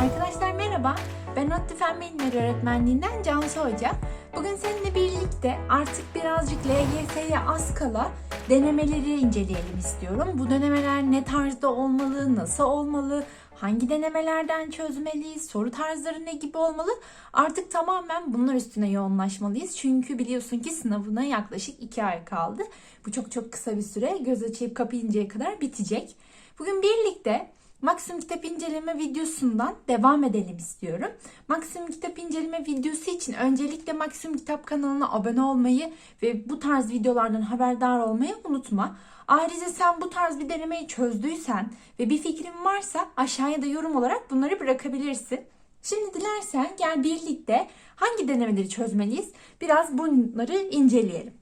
Arkadaşlar merhaba. Ben ODTÜ Fen Bilimleri Öğretmenliğinden Cansu Hoca. Bugün seninle birlikte artık birazcık LGS'ye az kala denemeleri inceleyelim istiyorum. Bu denemeler ne tarzda olmalı, nasıl olmalı, hangi denemelerden çözmeliyiz, soru tarzları ne gibi olmalı? Artık tamamen bunlar üstüne yoğunlaşmalıyız. Çünkü biliyorsun ki sınavına yaklaşık 2 ay kaldı. Bu çok çok kısa bir süre. Göz açıp kapayıncaya kadar bitecek. Bugün birlikte Maksimum kitap inceleme videosundan devam edelim istiyorum. Maksimum kitap inceleme videosu için öncelikle Maksimum Kitap kanalına abone olmayı ve bu tarz videolardan haberdar olmayı unutma. Ayrıca sen bu tarz bir denemeyi çözdüysen ve bir fikrin varsa aşağıya da yorum olarak bunları bırakabilirsin. Şimdi dilersen gel birlikte hangi denemeleri çözmeliyiz biraz bunları inceleyelim.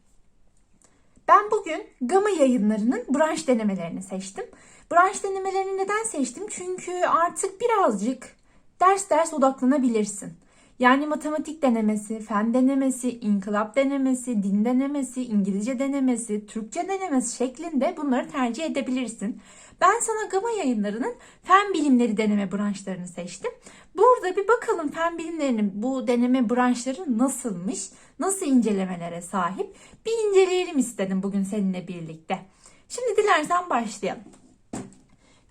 Ben bugün Gama yayınlarının branş denemelerini seçtim. Branş denemelerini neden seçtim? Çünkü artık birazcık ders ders odaklanabilirsin. Yani matematik denemesi, fen denemesi, inkılap denemesi, din denemesi, İngilizce denemesi, Türkçe denemesi şeklinde bunları tercih edebilirsin. Ben sana Gama yayınlarının fen bilimleri deneme branşlarını seçtim. Burada bir bakalım fen bilimlerinin bu deneme branşları nasılmış, nasıl incelemelere sahip bir inceleyelim istedim bugün seninle birlikte. Şimdi dilersen başlayalım.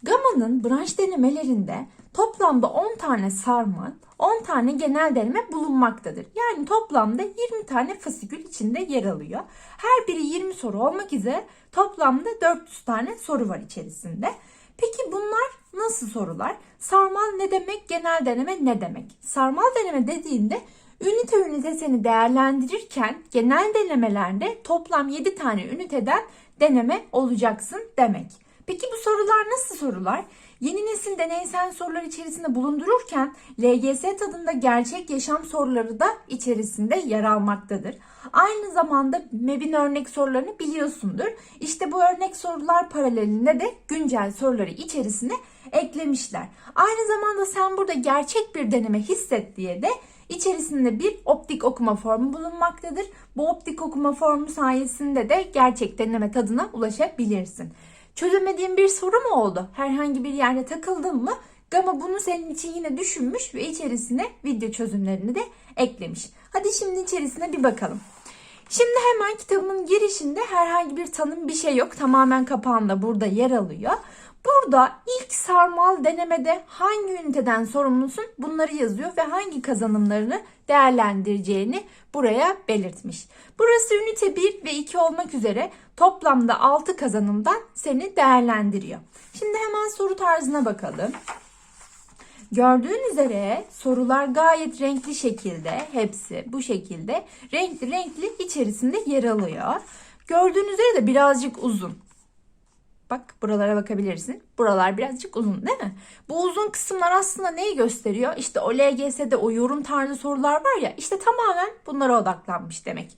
Gama'nın branş denemelerinde toplamda 10 tane sarmal, 10 tane genel deneme bulunmaktadır. Yani toplamda 20 tane fasikül içinde yer alıyor. Her biri 20 soru olmak üzere toplamda 400 tane soru var içerisinde. Peki bunlar nasıl sorular? Sarmal ne demek? Genel deneme ne demek? Sarmal deneme dediğinde ünite ünite seni değerlendirirken genel denemelerde toplam 7 tane üniteden deneme olacaksın demek. Peki bu sorular nasıl sorular? Yeni nesil deneysel sorular içerisinde bulundururken LGS tadında gerçek yaşam soruları da içerisinde yer almaktadır. Aynı zamanda MEB'in örnek sorularını biliyorsundur. İşte bu örnek sorular paralelinde de güncel soruları içerisine eklemişler. Aynı zamanda sen burada gerçek bir deneme hisset diye de içerisinde bir optik okuma formu bulunmaktadır. Bu optik okuma formu sayesinde de gerçek deneme tadına ulaşabilirsin. Çözemediğin bir soru mu oldu? Herhangi bir yerde takıldın mı? Gama bunu senin için yine düşünmüş ve içerisine video çözümlerini de eklemiş. Hadi şimdi içerisine bir bakalım. Şimdi hemen kitabımın girişinde herhangi bir tanım bir şey yok. Tamamen kapağında burada yer alıyor. Burada ilk sarmal denemede hangi üniteden sorumlusun bunları yazıyor ve hangi kazanımlarını değerlendireceğini buraya belirtmiş. Burası ünite 1 ve 2 olmak üzere toplamda 6 kazanımdan seni değerlendiriyor. Şimdi hemen soru tarzına bakalım. Gördüğün üzere sorular gayet renkli şekilde hepsi bu şekilde renkli renkli içerisinde yer alıyor. Gördüğün üzere de birazcık uzun. Bak buralara bakabilirsin. Buralar birazcık uzun değil mi? Bu uzun kısımlar aslında neyi gösteriyor? İşte o LGS'de o yorum tarzı sorular var ya işte tamamen bunlara odaklanmış demek.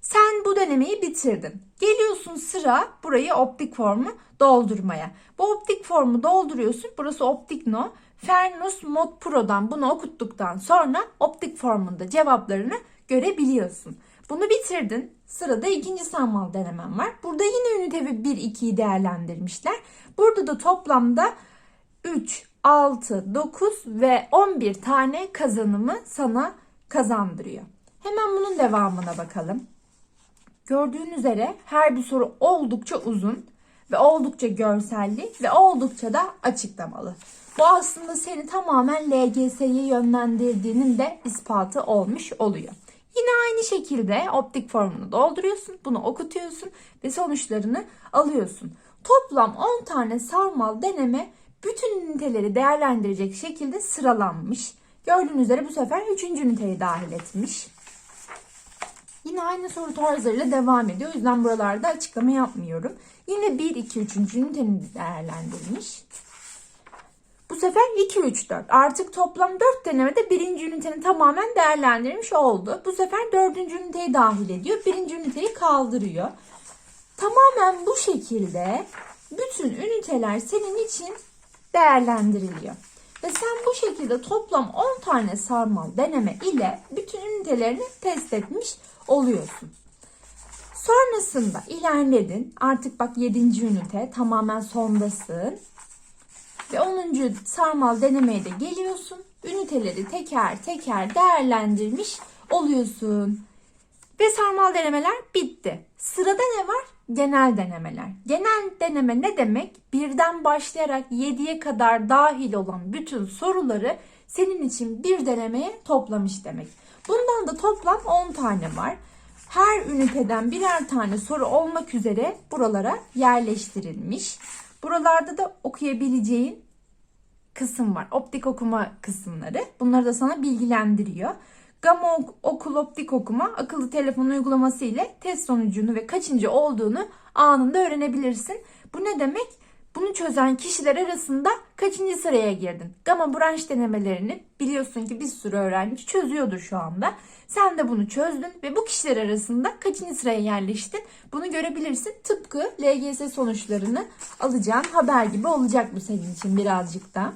Sen bu denemeyi bitirdin. Geliyorsun sıra burayı optik formu doldurmaya. Bu optik formu dolduruyorsun. Burası optik no. Fernus Mod Pro'dan bunu okuttuktan sonra optik formunda cevaplarını görebiliyorsun. Bunu bitirdin. Sırada ikinci sanmal denemem var. Burada yine ünite 1-2'yi değerlendirmişler. Burada da toplamda 3, 6, 9 ve 11 tane kazanımı sana kazandırıyor. Hemen bunun devamına bakalım. Gördüğün üzere her bir soru oldukça uzun ve oldukça görselli ve oldukça da açıklamalı. Bu aslında seni tamamen LGS'ye yönlendirdiğinin de ispatı olmuş oluyor. Aynı şekilde optik formunu dolduruyorsun, bunu okutuyorsun ve sonuçlarını alıyorsun. Toplam 10 tane sarmal deneme bütün üniteleri değerlendirecek şekilde sıralanmış. Gördüğünüz üzere bu sefer 3. üniteyi dahil etmiş. Yine aynı soru tarzlarıyla devam ediyor. O yüzden buralarda açıklama yapmıyorum. Yine 1, 2, 3. üniteni değerlendirmiş. Bu sefer 2, 3, 4. Artık toplam 4 denemede birinci ünitenin tamamen değerlendirmiş oldu. Bu sefer dördüncü üniteyi dahil ediyor. Birinci üniteyi kaldırıyor. Tamamen bu şekilde bütün üniteler senin için değerlendiriliyor. Ve sen bu şekilde toplam 10 tane sarmal deneme ile bütün ünitelerini test etmiş oluyorsun. Sonrasında ilerledin. Artık bak 7. ünite tamamen sondasın. Ve 10. sarmal denemeye de geliyorsun. Üniteleri teker teker değerlendirmiş oluyorsun. Ve sarmal denemeler bitti. Sırada ne var? Genel denemeler. Genel deneme ne demek? Birden başlayarak 7'ye kadar dahil olan bütün soruları senin için bir denemeye toplamış demek. Bundan da toplam 10 tane var. Her üniteden birer tane soru olmak üzere buralara yerleştirilmiş. Buralarda da okuyabileceğin kısım var. Optik okuma kısımları. Bunları da sana bilgilendiriyor. Gama ok- okul optik okuma akıllı telefon uygulaması ile test sonucunu ve kaçıncı olduğunu anında öğrenebilirsin. Bu ne demek? Bunu çözen kişiler arasında kaçıncı sıraya girdin? Gama branş denemelerini biliyorsun ki bir sürü öğrenci çözüyordur şu anda. Sen de bunu çözdün ve bu kişiler arasında kaçıncı sıraya yerleştin? Bunu görebilirsin. Tıpkı LGS sonuçlarını alacağın haber gibi olacak bu senin için birazcık da.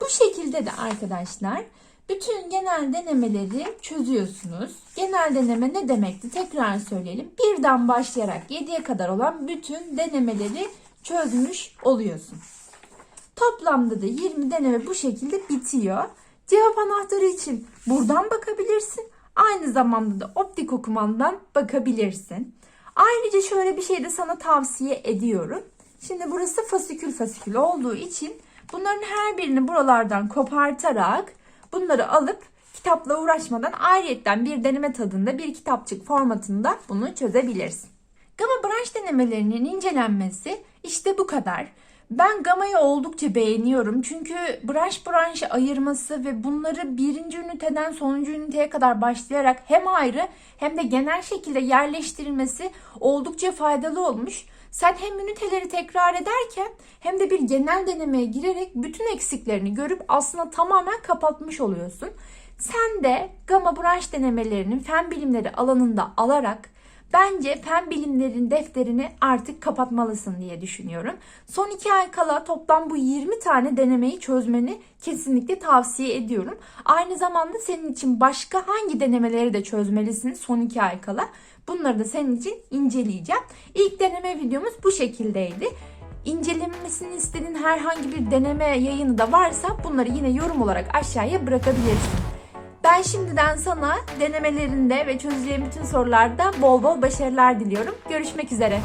Bu şekilde de arkadaşlar bütün genel denemeleri çözüyorsunuz. Genel deneme ne demekti? Tekrar söyleyelim. Birden başlayarak 7'ye kadar olan bütün denemeleri çözmüş oluyorsun. Toplamda da 20 deneme bu şekilde bitiyor. Cevap anahtarı için buradan bakabilirsin. Aynı zamanda da optik okumandan bakabilirsin. Ayrıca şöyle bir şey de sana tavsiye ediyorum. Şimdi burası fasikül fasikül olduğu için bunların her birini buralardan kopartarak bunları alıp kitapla uğraşmadan ayrıyetten bir deneme tadında bir kitapçık formatında bunu çözebilirsin. Gama branş denemelerinin incelenmesi işte bu kadar. Ben gamayı oldukça beğeniyorum çünkü branş branş ayırması ve bunları birinci üniteden sonuncu üniteye kadar başlayarak hem ayrı hem de genel şekilde yerleştirilmesi oldukça faydalı olmuş. Sen hem üniteleri tekrar ederken hem de bir genel denemeye girerek bütün eksiklerini görüp aslında tamamen kapatmış oluyorsun. Sen de gama branş denemelerinin fen bilimleri alanında alarak Bence fen bilimlerin defterini artık kapatmalısın diye düşünüyorum. Son iki ay kala toplam bu 20 tane denemeyi çözmeni kesinlikle tavsiye ediyorum. Aynı zamanda senin için başka hangi denemeleri de çözmelisin son iki ay kala. Bunları da senin için inceleyeceğim. İlk deneme videomuz bu şekildeydi. İncelenmesini istediğin herhangi bir deneme yayını da varsa bunları yine yorum olarak aşağıya bırakabilirsin. Ben şimdiden sana denemelerinde ve çözeceğin bütün sorularda bol bol başarılar diliyorum. Görüşmek üzere.